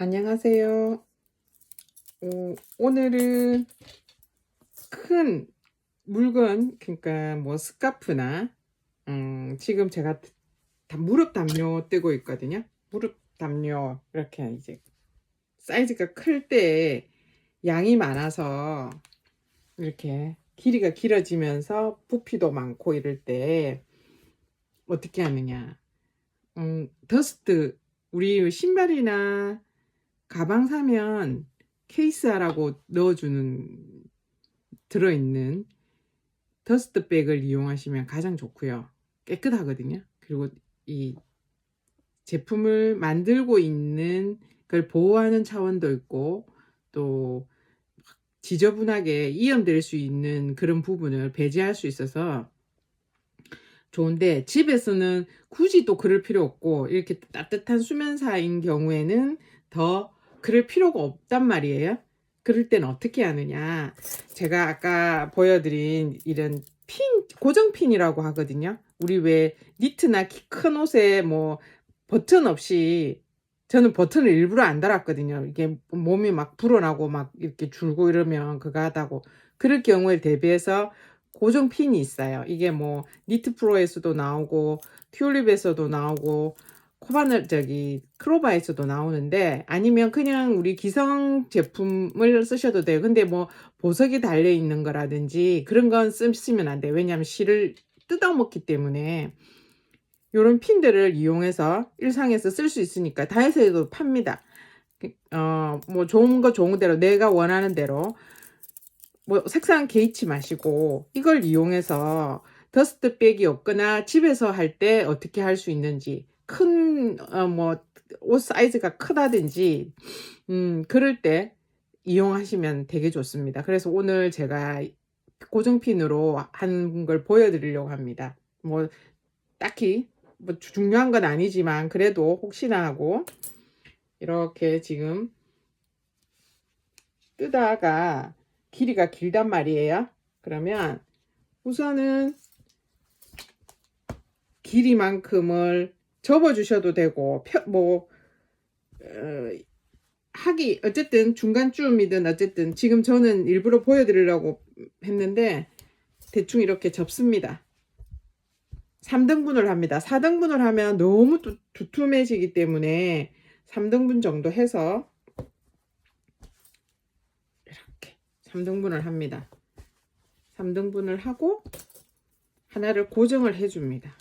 안녕하세요. 어, 오늘은 큰 물건, 그러니까 뭐 스카프나, 음, 지금 제가 다 무릎 담요 뜨고 있거든요. 무릎 담요, 이렇게 이제 사이즈가 클 때 양이 많아서 이렇게 길이가 길어지면서 부피도 많고 이럴 때 어떻게 하느냐. 음, 더스트, 우리 신발이나 가방 사면 케이스하라고 넣어주는 들어있는 더스트백을 이용하시면 가장 좋고요. 깨끗하거든요. 그리고 이 제품을 만들고 있는 걸 보호하는 차원도 있고 또 지저분하게 이염될 수 있는 그런 부분을 배제할 수 있어서 좋은데 집에서는 굳이 또 그럴 필요 없고 이렇게 따뜻한 수면사인 경우에는 더 그럴 필요가 없단 말이에요. 그럴 땐 어떻게 하느냐. 제가 아까 보여드린 이런 핀, 고정핀이라고 하거든요. 우리 왜 니트나 키 큰 옷에 뭐 버튼 없이 저는 버튼을 일부러 안 달았거든요. 이게 몸이 막 불어나고 막 이렇게 줄고 이러면 그거 하다고. 그럴 경우에 대비해서 고정 핀이 있어요. 이게 뭐 니트 프로에서도 나오고 튤립에서도 나오고 코바늘 저기 크로바에서도 나오는데 아니면 그냥 우리 기성 제품을 쓰셔도 돼요. 근데 뭐 보석이 달려 있는 거라든지 그런 건 쓰시면 안 돼요. 왜냐하면 실을 뜯어먹기 때문에 이런 핀들을 이용해서 일상에서 쓸 수 있으니까 다이소에도 팝니다. 어, 뭐 좋은 거 좋은 대로 내가 원하는 대로 뭐 색상 개의치 마시고 이걸 이용해서 더스트백이 없거나 집에서 할 때 어떻게 할 수 있는지 큰 어, 뭐 옷 사이즈가 크다든지 음 그럴 때 이용하시면 되게 좋습니다. 그래서 오늘 제가 고정핀으로 한 걸 보여드리려고 합니다. 뭐 딱히 뭐 중요한 건 아니지만 그래도 혹시나 하고 이렇게 지금 뜨다가 길이가 길단 말이에요. 그러면 우선은 길이만큼을 접어 주셔도 되고 펴, 뭐 어, 하기 어쨌든 중간쯤이든 어쨌든 지금 저는 일부러 보여드리려고 했는데 대충 이렇게 접습니다. 3등분을 합니다. 4등분을 하면 너무 두, 두툼해지기 때문에 3등분 정도 해서 이렇게 3등분을 합니다. 3등분을 하고 하나를 고정을 해줍니다.